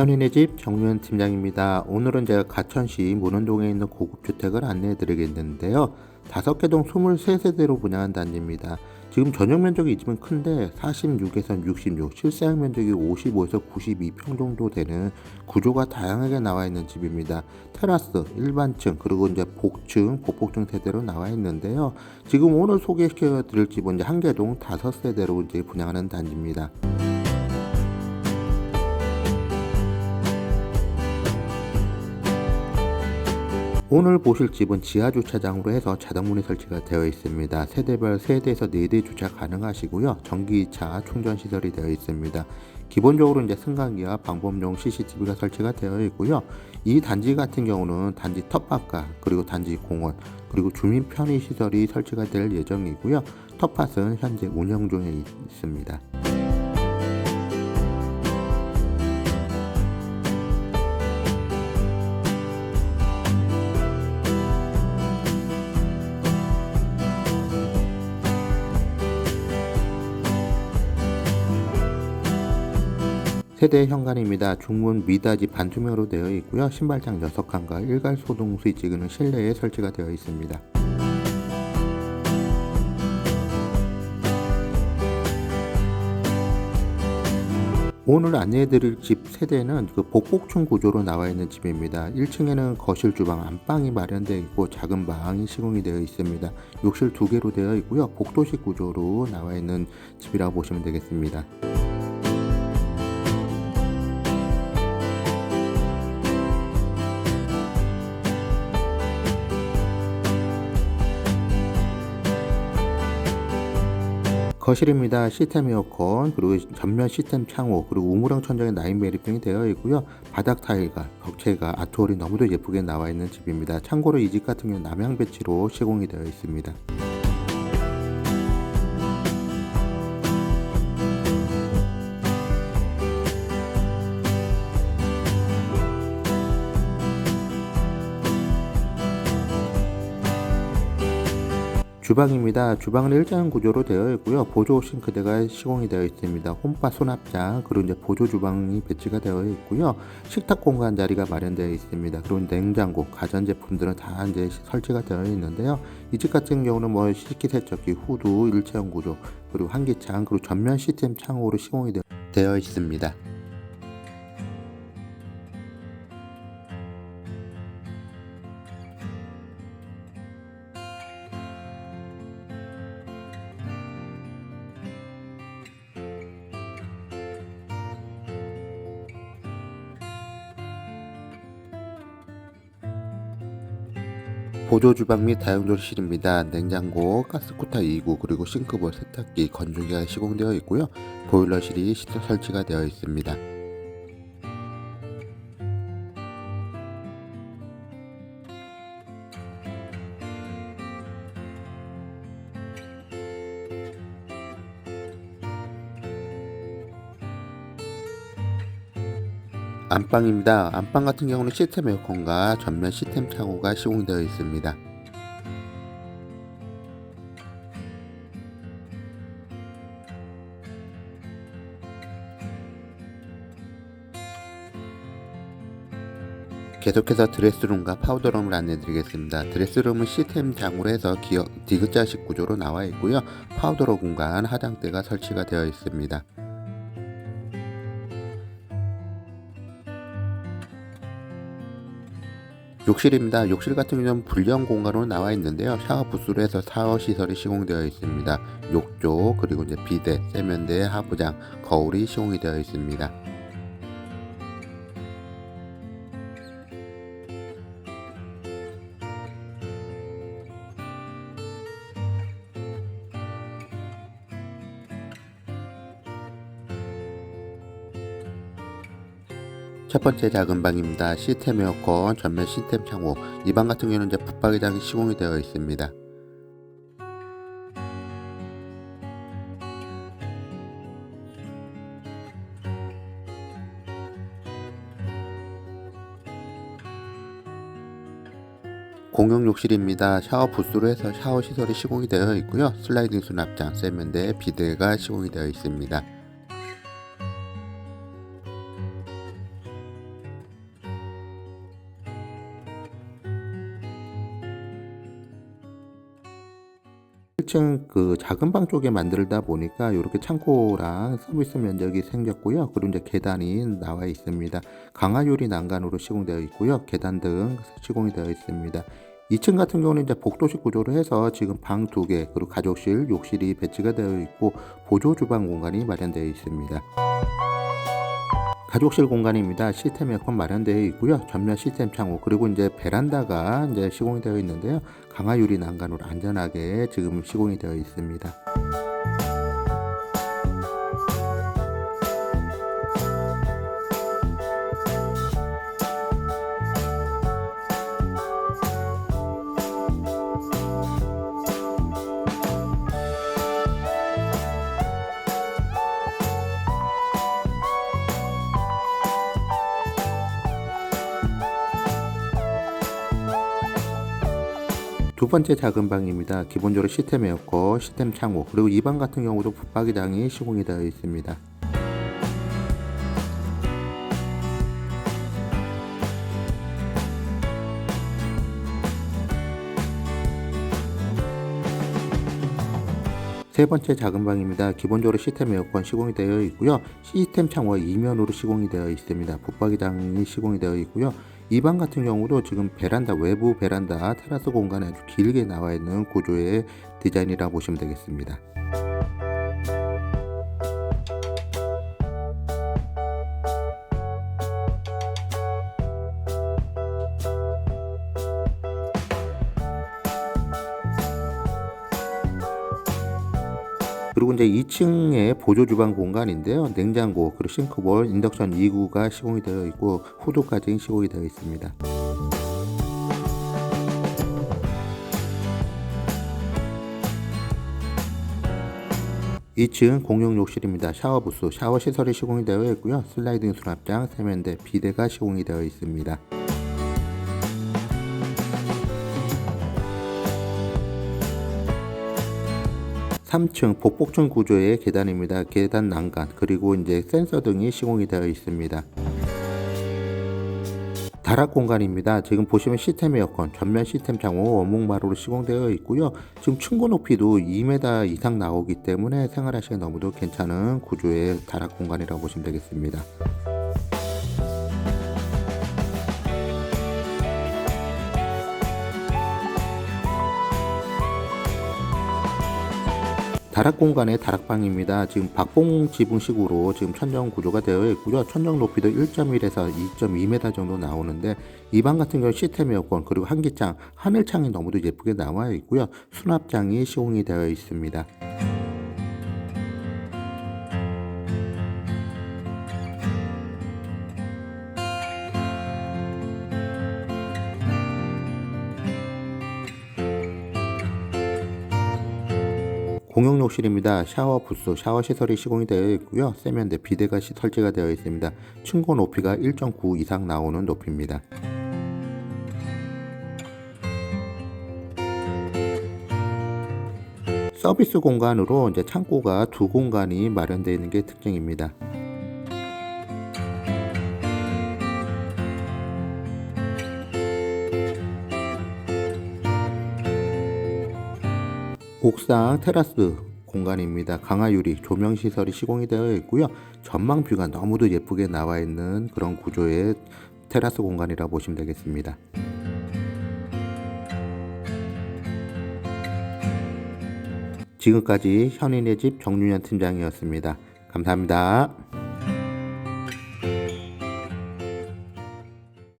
현인의 집 정면 팀장입니다. 오늘은 제가 가천시 문원동에 있는 고급 주택을 안내해 드리겠는데요. 다섯 개 동 23세대로 분양한 단지입니다. 지금 전용 면적이 이 집은 큰데 46에서 66, 실사용 면적이 55에서 92평 정도 되는 구조가 다양하게 나와 있는 집입니다. 테라스, 일반층, 그리고 이제 복층, 복복층 세대로 나와 있는데요. 지금 오늘 소개시켜 드릴 집은 이제 한개동 다섯 세대로 이제 분양하는 단지입니다. 오늘 보실 집은 지하 주차장으로 해서 자동문이 설치가 되어 있습니다. 세대별 3대에서 4대 주차 가능하시고요. 전기차 충전 시설이 되어 있습니다. 기본적으로 이제 승강기와 방범용 CCTV가 설치가 되어 있고요. 이 단지 같은 경우는 단지 텃밭과 그리고 단지 공원 그리고 주민 편의 시설이 설치가 될 예정이고요. 텃밭은 현재 운영 중에 있습니다. 세대 현관입니다. 중문 미닫이 반투명으로 되어 있고요. 신발장 6칸과 일괄 소동 스위치는 실내에 설치가 되어 있습니다. 오늘 안내해드릴 집 세대는 그 복복층 구조로 나와 있는 집입니다. 1층에는 거실, 주방, 안방이 마련되어 있고 작은 방이 시공이 되어 있습니다. 욕실 두 개로 되어 있고요. 복도식 구조로 나와 있는 집이라고 보시면 되겠습니다. 거실입니다. 시스템 에어컨 그리고 전면 시스템 창호 그리고 우물형 천장에 나인 매립등이 되어 있고요. 바닥 타일과 벽체가 아트월이 너무도 예쁘게 나와 있는 집입니다. 참고로 이 집 같은 경우는 남향 배치로 시공이 되어 있습니다. 주방입니다. 주방은 일자형 구조로 되어 있고요. 보조 싱크대가 시공이 되어 있습니다. 홈바 수납장 그리고 이제 보조 주방이 배치가 되어 있고요. 식탁 공간 자리가 마련되어 있습니다. 그리고 냉장고, 가전 제품들은 다 이제 설치가 되어 있는데요. 이 집 같은 경우는 뭐 식기세척기, 후드, 일체형 구조, 그리고 환기창, 그리고 전면 시스템 창호로 시공이 되어 있습니다. 보조 주방 및 다용도실입니다. 냉장고, 가스쿠터 2구, 그리고 싱크볼, 세탁기, 건조기가 시공되어 있고요. 보일러실이 시설 설치가 되어 있습니다. 안방입니다. 안방 같은 경우는 시스템 에어컨과 전면 시스템 창호가 시공되어 있습니다. 계속해서 드레스룸과 파우더룸을 안내드리겠습니다. 드레스룸은 시스템 장으로 해서 디귿자식 구조로 나와 있고요. 파우더룸 공간 화장대가 설치가 되어 있습니다. 욕실입니다. 욕실 같은 경우는 불량 공간으로 나와 있는데요. 샤워 부스로 해서 샤워 시설이 시공되어 있습니다. 욕조 그리고 이제 비대, 세면대, 하부장, 거울이 시공이 되어 있습니다. 첫 번째 작은 방입니다. 시스템 에어컨, 전면 시스템 창호. 이 방 같은 경우는 이제 붙박이장이 시공이 되어 있습니다. 공용 욕실입니다. 샤워 부스로 해서 샤워 시설이 시공이 되어 있고요. 슬라이딩 수납장, 세면대, 비데가 시공이 되어 있습니다. 1층 그 작은 방 쪽에 만들다 보니까 이렇게 창고랑 서비스 면적이 생겼고요. 그리고 이제 계단이 나와 있습니다. 강화 유리 난간으로 시공되어 있고요. 계단 등 시공이 되어 있습니다. 2층 같은 경우는 이제 복도식 구조로 해서 지금 방 두 개, 그리고 가족실, 욕실이 배치가 되어 있고 보조 주방 공간이 마련되어 있습니다. 가족실 공간입니다. 시스템 에어컨 마련되어 있고요. 전면 시스템 창호 그리고 이제 베란다가 이제 시공이 되어 있는데요. 강화 유리 난간으로 안전하게 지금 시공이 되어 있습니다. 두 번째 작은 방입니다. 기본적으로 시스템 에어컨, 시스템 창호, 그리고 이 방 같은 경우도 붙박이장이 시공이 되어 있습니다. 세 번째 작은 방입니다. 기본적으로 시스템 에어컨 시공이 되어 있고요. 시스템 창호가 이면으로 시공이 되어 있습니다. 붙박이장이 시공이 되어 있고요. 이 방 같은 경우도 지금 베란다 외부 베란다 테라스 공간에 아주 길게 나와 있는 구조의 디자인이라 고 보시면 되겠습니다. 이제 2층에 보조 주방 공간인데요. 냉장고, 그리고 싱크볼, 인덕션 2구가 시공이 되어 있고 후드까지 시공이 되어 있습니다. 이층 공용 욕실입니다. 샤워 부스, 샤워 시설이 시공이 되어 있고요. 슬라이딩 수납장, 세면대, 비데가 시공이 되어 있습니다. 3층 복복층 구조의 계단입니다. 계단 난간 그리고 이제 센서 등이 시공이 되어 있습니다. 다락 공간입니다. 지금 보시면 시스템 에어컨, 전면 시스템 창호 원목마루로 시공되어 있고요. 지금 층고 높이도 2m 이상 나오기 때문에 생활하시기 너무도 괜찮은 구조의 다락 공간이라고 보시면 되겠습니다. 다락 공간의 다락방입니다. 지금 박봉 지붕식으로 지금 천정 구조가 되어 있고요. 천정 높이도 1.1에서 2.2m 정도 나오는데 이 방 같은 경우 시스템 에어컨 그리고 한기창, 하늘창이 너무도 예쁘게 나와 있고요. 수납장이 시공이 되어 있습니다. 욕실입니다. 샤워 부스, 샤워 시설이 시공이 되어 있고요. 세면대, 비데가 시- 설치가 되어 있습니다. 층고 높이가 1.9 이상 나오는 높이입니다. 서비스 공간으로 이제 창고가 두 공간이 마련되어 있는 게 특징입니다. 옥상 테라스 공간입니다. 강화 유리 조명 시설이 시공이 되어 있고요. 전망 뷰가 너무도 예쁘게 나와 있는 그런 구조의 테라스 공간이라 고 보시면 되겠습니다. 지금까지 현인의 집 정윤현 팀장이었습니다. 감사합니다.